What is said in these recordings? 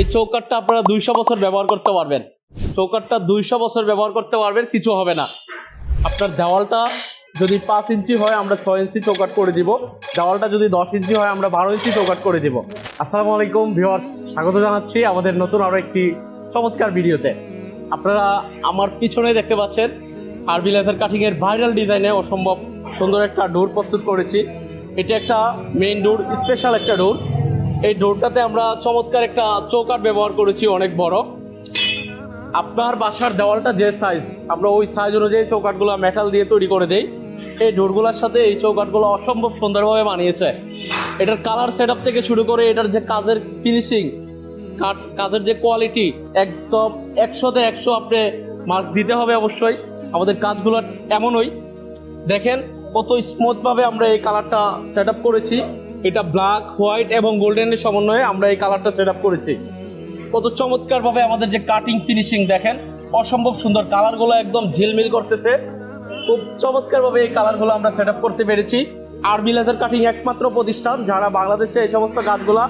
এই চৌকাটটা আপনারা দুইশো বছর ব্যবহার করতে পারবেন। চৌকাটটা দুইশো বছর ব্যবহার করতে পারবেন, কিছু হবে না। আপনার দেওয়ালটা যদি পাঁচ ইঞ্চি হয়, আমরা ছয় ইঞ্চি চৌকাট করে দিব। দেওয়ালটা যদি দশ ইঞ্চি হয়, আমরা বারো ইঞ্চি চৌকাট করে দিব। আসসালামু আলাইকুম, ভিউয়ার্স। স্বাগত জানাচ্ছি আমাদের নতুন আরও একটি চমৎকার ভিডিওতে। আপনারা আমার পিছনে দেখতে পাচ্ছেন আরবি লেজার কাটিং এর ভাইরাল ডিজাইনে অসম্ভব সুন্দর একটা ডোর প্রস্তুত করেছি। এটা একটা মেইন ডোর স্পেশাল একটা ডোর এই ডোরটাতে আমরা চমৎকার একটা চৌকাট ব্যবহার করেছি, অনেক বড়। আপনার বাসার দেওয়ালটা যে সাইজ আমরা ওই সাইজ অনুযায়ী চৌকাটগুলো মেটাল দিয়ে তৈরি করে দেই। এই ডোরগুলোর সাথে এই চৌকাটগুলো অসম্ভব সুন্দরভাবে মানিয়েছে এটার কালার সেট থেকে শুরু করে এটার যে কাজের ফিনিশিং কাঠ, কাজের যে কোয়ালিটি একদম একশোতে একশো আপনি মার্ক দিতে হবে অবশ্যই। আমাদের কাজগুলো এমনই। দেখেন কত স্মুথ ভাবে আমরা এই কালারটা সেট করেছি। এটা ব্ল্যাক হোয়াইট এবং গোল্ডেনের সমন্বয়ে আমরা এই কালারটা সেট করেছি। কত চমৎকার ভাবে আমাদের যে কাটিং ফিনিশিং দেখেন, অসম্ভব সুন্দর কালারগুলো একদম ঝিলমিল করতেছে। খুব চমৎকার ভাবে এই কালারগুলো আমরা সেট করতে পেরেছি। আরবি লেজার কাটিং একমাত্র প্রতিষ্ঠান যারা বাংলাদেশে এই সমস্ত কাজগুলা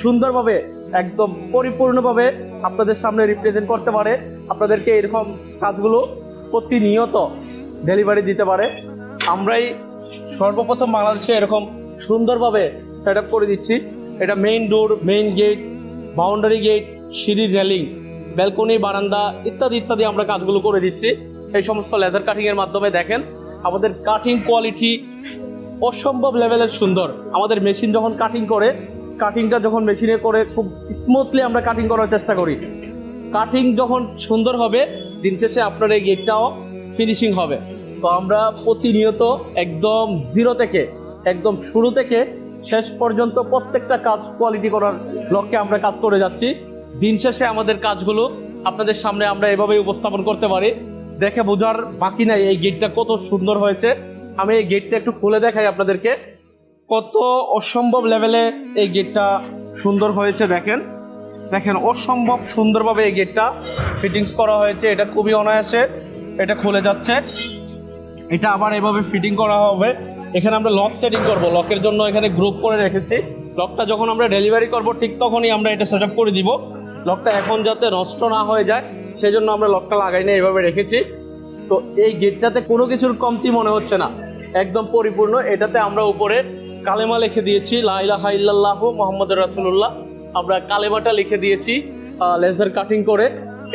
সুন্দরভাবে, একদম পরিপূর্ণভাবে আপনাদের সামনে রিপ্রেজেন্ট করতে পারে। আপনাদেরকে এরকম কাজগুলো প্রতিনিয়ত ডেলিভারি দিতে পারে। আমরাই সর্বপ্রথম বাংলাদেশে এরকম সুন্দরভাবে সেট আপ করে দিচ্ছি। এটা main door main gate boundary gate সিঁড়ি রেলিং ব্যালকনি বারান্দা ইত্যাদি ইত্যাদি আমরা কাজগুলো করে দিচ্ছি। এই সমস্ত লেজার কাটিং এর মাধ্যমে দেখেন, আমাদের কাটিং কোয়ালিটি অসম্ভব লেভেলের সুন্দর। আমাদের মেশিন যখন কাটিং করে কাটিংটা যখন মেশিনে করে, খুব স্মুথলি আমরা কাটিং করার চেষ্টা করি। কাটিং যখন সুন্দর হবে, দিন শেষে আপনার এই গেটটাও ফিনিশিং হবে। তো আমরা প্রতিনিয়ত একদম জিরো থেকে, একদম শুরু থেকে শেষ পর্যন্ত প্রত্যেকটা কাজ কোয়ালিটি করার লক্ষ্যে আমরা কাজ করে যাচ্ছি। দিন শেষে আমাদের কাজগুলো আপনাদের সামনে আমরা এভাবেই উপস্থাপন করতে পারি। দেখে বোঝার বাকি নাই এই গেটটা কত সুন্দর হয়েছে। আমি এই গেটটা একটু খুলে দেখাই আপনাদেরকে। কত অসম্ভব লেভেলে এই গেটটা সুন্দর হয়েছে, দেখেন। দেখেন, অসম্ভব সুন্দরভাবে এই গেটটা ফিটিংস করা হয়েছে। এটা খুবই অনায়াসে এটা খুলে যাচ্ছে। এটা আবার এভাবে ফিটিং করা হবে। এখানে আমরা লক সেটিং করব। লকের জন্য এখানে গ্রুপ করে রেখেছি। লকটা যখন আমরা ডেলিভারি করব, ঠিক তখনই আমরা এটা সেট করে দিব। লকটা এখন যাতে নষ্ট না হয়ে যায় সেই জন্য আমরা লকটা লাগাই না এভাবে রেখেছি। তো এই গেটটাতে কোনো কিছুর কমতি মনে হচ্ছে না। একদম পরিপূর্ণ। এটাতে আমরা উপরে কালেমা লিখে দিয়েছি লাইলাহা ইল্লাল্লাহ মোহাম্মদ রাসুল্লাহ আমরা কালেমাটা লিখে দিয়েছি লেজার কাটিং করে।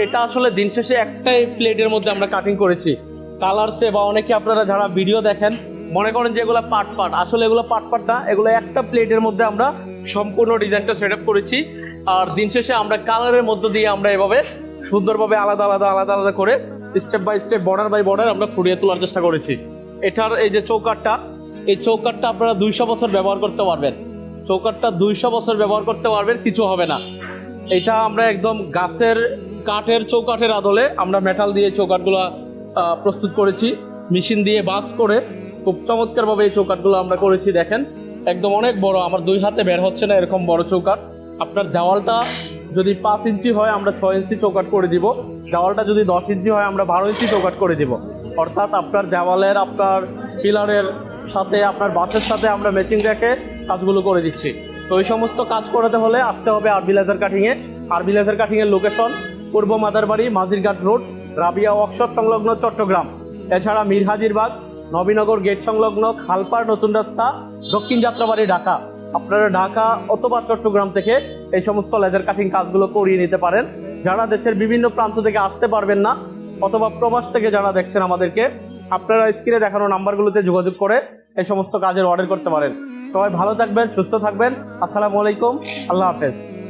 এটা আসলে দিন শেষে একটাই প্লেটের মধ্যে আমরা কাটিং করেছি। কালারসে বা অনেকে আপনারা যারা ভিডিও দেখেন মনে করেন যে এগুলো পাট পাট আসলে এগুলো পাট পাট না এগুলো একটা প্লেটের মধ্যে আমরা সম্পূর্ণ ডিজাইনটা সেট আপ করেছি। আর দিন শেষে আমরা কালারের মধ্য দিয়ে আমরা এভাবে সুন্দরভাবে আলাদা আলাদা আলাদা আলাদা করে step by step border by border আমরা ফুরিয়ে তোলার চেষ্টা করেছি। এটার এই যে চৌকাটটা এই চৌকাটটা আপনারা দুইশো বছর ব্যবহার করতে পারবেন। চৌকাটটা দুইশো বছর ব্যবহার করতে পারবেন কিছু হবে না। এটা আমরা একদম গাছের কাঠের চৌকাঠের আদলে আমরা মেটাল দিয়ে চৌকাটগুলো আহ, প্রস্তুত করেছি। মেশিন দিয়ে বাস করে খুব চমৎকারভাবে এই চৌকাটগুলো আমরা করেছি, দেখেন। একদম অনেক বড়, আমার দুই হাতে বের হচ্ছে না এরকম বড় চৌকাট আপনার দেওয়ালটা যদি পাঁচ ইঞ্চি হয়, আমরা ছয় ইঞ্চি চৌকাট করে দিব। দেওয়ালটা যদি দশ ইঞ্চি হয়, আমরা বারো ইঞ্চি চৌকাট করে দিব। অর্থাৎ আপনার দেওয়ালের, আপনার পিলারের সাথে, আপনার বাসের সাথে আমরা ম্যাচিং রেখে কাজগুলো করে দিচ্ছি। তো এই সমস্ত কাজ করাতে হলে আসতে হবে আরবি লেজার কাটিংয়ে আরবি লেজার কাটিংয়ের লোকেশন পূর্ব মাদারবাড়ি মাঝিরঘাট রোড রাবিয়া ওয়ার্কশপ সংলগ্ন চট্টগ্রাম। এছাড়া মিরহাজিরবাগ নবীনগর গেট সংলগ্ন খালপাড় নতুন রাস্তা, দক্ষিণ যাত্রাবাড়ি ঢাকা। আপনারা ঢাকা অথবা চট্টগ্রাম থেকে এই সমস্ত লেজার কাটিং কাজগুলো করিয়ে নিতে পারেন। যারা দেশের বিভিন্ন প্রান্ত থেকে আসতে পারবেন না, অথবা প্রবাস থেকে যারা দেখছেন আমাদেরকে, আপনারা স্ক্রিনে দেখানো নাম্বারগুলোতে যোগাযোগ করে এই সমস্ত কাজের অর্ডার করতে পারেন। সবাই ভালো থাকবেন, সুস্থ থাকবেন। আসসালামু আলাইকুম, আল্লাহ হাফেজ।